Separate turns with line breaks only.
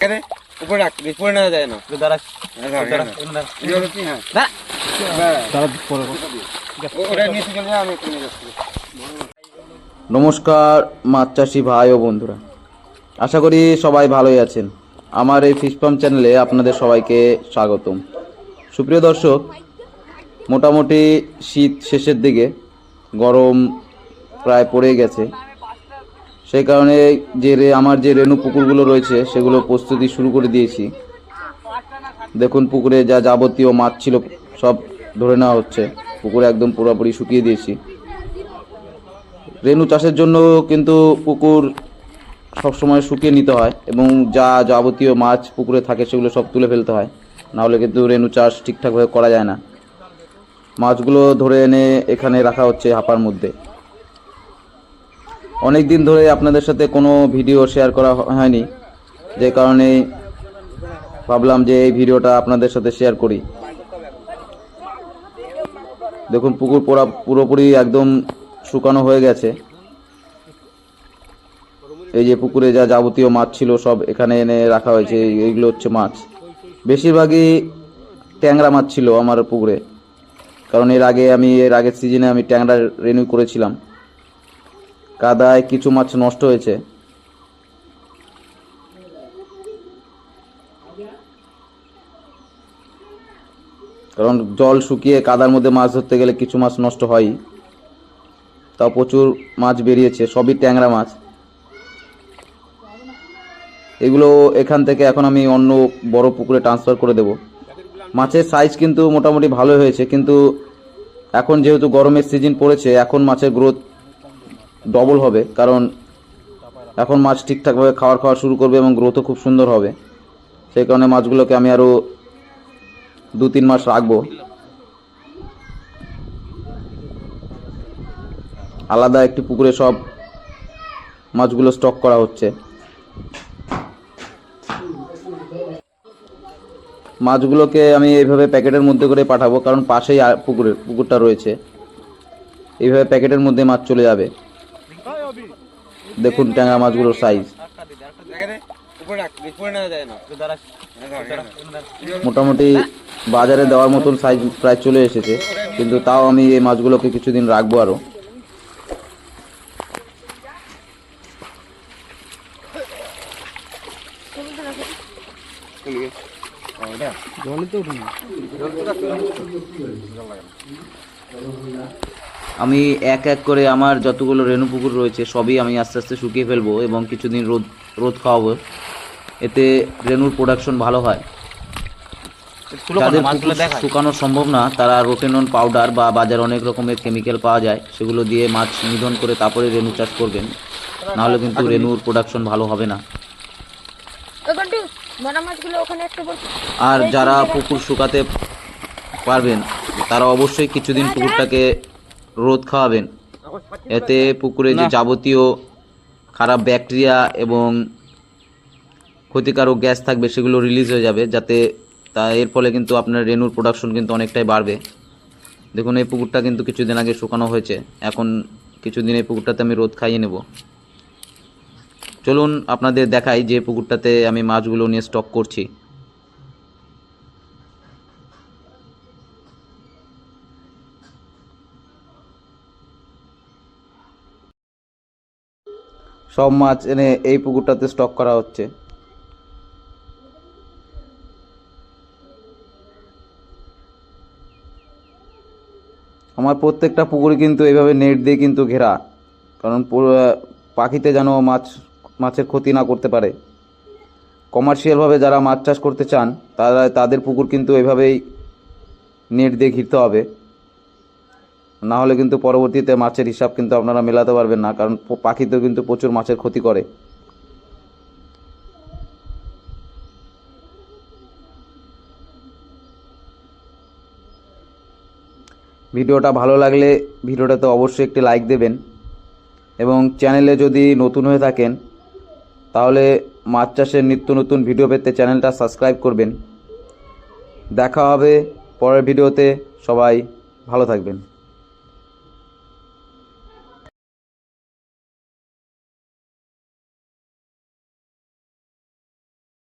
কেন? উপরে রাখ উপরে না যায় না।
নমস্কার মাছ চাষি ভাই ও বন্ধুরা। আশা করি সবাই ভালোই আছেন। আমার এই ফিশ ফার্ম চ্যানেলে আপনাদের সবাইকে স্বাগতম। সুপ্রিয় দর্শক মোটামুটি শীত শেষের দিকে গরম প্রায় পড়ে গেছে। সেই কারণে যে রে আমার যে রেণু পুকুরগুলো রয়েছে, সেগুলো প্রস্তুতি শুরু করে দিয়েছি। দেখুন, পুকুরে যা যাবতীয় মাছ ছিল, সব ধরে নেওয়া হচ্ছে। পুকুরে একদম পুরোপুরি শুকিয়ে দিয়েছি। রেণু চাষের জন্য কিন্তু পুকুর সবসময় শুকিয়ে নিতে হয় এবং যা যাবতীয় মাছ পুকুরে থাকে, সেগুলো সব তুলে ফেলতে হয়। নাহলে কিন্তু রেণু চাষ ঠিকঠাকভাবে করা যায় না। মাছগুলো ধরে এনে এখানে রাখা হচ্ছে হাপার মধ্যে। অনেক দিন ধরে আপনাদের সাথে কোনো ভিডিও শেয়ার করা হয়নি। যে কারণে ভাবলাম যে এই ভিডিওটা আপনাদের সাথে শেয়ার করি। দেখুন, পুকুর পুরা পুরোপুরি একদম শুকানো হয়ে গেছে। এই যে পুকুরে যা যাবতীয় মাছ ছিল সব এখানে এনে রাখা হয়েছে এইগুলো হচ্ছে মাছ। বেশিরভাগই ট্যাংরা মাছ ছিল আমার পুকুরে। কারণ এর আগে আমি, এর আগের সিজনে আমি ট্যাংরা রেনিউ করেছিলাম। কাদায় কিছু মাছ নষ্ট হয়েছে। কারণ জল শুকিয়ে কাদার মধ্যে মাছ ধরতে গেলে কিছু মাছ নষ্ট হয়ই তাও প্রচুর মাছ বেরিয়েছে, সবই ট্যাংরা মাছ। এগুলো এখান থেকে এখন আমি অন্য বড় পুকুরে ট্রান্সফার করে দেব। মাছের সাইজ কিন্তু মোটামুটি ভালো হয়েছে, কিন্তু এখন যেহেতু গরমের সিজন পড়েছে, এখন মাছের গ্রোথ ডবল হবে, কারণ এখন মাছ ঠিকঠাকভাবে খাওয়ার খাওয়া শুরু করবে এবং গ্রোথও খুব সুন্দর হবে। সেই কারণে মাছগুলোকে আমি আরও দু তিন মাস রাখব। আলাদা একটি পুকুরে সব মাছগুলো স্টক করা হচ্ছে। মাছগুলোকে আমি এইভাবে প্যাকেটের মধ্যে করে পাঠাবো, কারণ পাশেই পুকুরের, পুকুরটা রয়েছে। এইভাবে প্যাকেটের মধ্যে মাছ চলে যাবে। দেখুন ট্যাংরা মাছগুলোর সাইজ। মোটামুটি বাজারে দেওয়ার মতন সাইজ প্রায় চলে এসেছে, কিন্তু তাও আমি এই মাছগুলোকে কিছুদিন রাখব আরও আমি এক এক করে আমার যতগুলো রেণু পুকুর রয়েছে সবই আমি আস্তে আস্তে শুকিয়ে ফেলব এবং কিছুদিন রোদ রোদ খাওয়াবো। এতে রেণুর প্রোডাকশন ভালো হয়। যাদের পুকুর শুকানো সম্ভব না তারা রোটেনন পাউডার বা বাজার অনেক রকমের কেমিক্যাল পাওয়া যায় সেগুলো দিয়ে মাছ নিধন করে তারপরে রেণু চাষ করবেন। নাহলে কিন্তু রেণুর প্রোডাকশন ভালো হবে না।
ওখানটু বড় মাছগুলো ওখানে একটা বল
আর যারা পুকুর শুকাতে পারবেন তারা অবশ্যই কিছুদিন পুকুরটাকে রোদ খাওয়াবেন। এতে পুকুরে যে যাবতীয় খারাপ ব্যাকটেরিয়া এবং ক্ষতিকারক গ্যাস থাকবে সেগুলো রিলিজ হয়ে যাবে যাতে তা এর ফলে কিন্তু আপনার রেনুর প্রোডাকশন কিন্তু অনেকটাই বাড়বে। দেখুন এই পুকুরটা কিন্তু কিছুদিন আগে শুকানো হয়েছে। এখন কিছুদিন এই পুকুরটাতে আমি রোদ খাইয়ে নেব। চলুন আপনাদের দেখাই যে পুকুরটাতে আমি মাছগুলো নিয়ে স্টক করছি। সব মাছ এনে এই পুকুরটাতে স্টক করা হচ্ছে। আমার প্রত্যেকটা পুকুরে কিন্তু এইভাবে নেট দিয়ে কিন্তু ঘেরা, কারণ পাখিতে যেন মাছ, মাছের ক্ষতি না করতে পারে। কমার্শিয়ালভাবে যারা মাছ চাষ করতে চান, তারা, তাদের পুকুর কিন্তু এভাবেই নেট দিয়ে ঘিরতে হবে। না হলে কিন্তু পরবর্তীতে মাছের হিসাব কিন্তু আপনারা মেলাতে পারবেন না, কারণ প- পাখিতেও কিন্তু প্রচুর মাছের ক্ষতি করে। ভিডিওটা ভালো লাগলে ভিডিওটাতে অবশ্যই একটি লাইক দেবেন এবং চ্যানেলে যদি নতুন হয়ে থাকেন, তাহলে মাছ চাষের নিত্য নতুন ভিডিও পেতে চ্যানেলটা সাবস্ক্রাইব করবেন। দেখা হবে পরের ভিডিওতে, সবাই ভালো থাকবেন।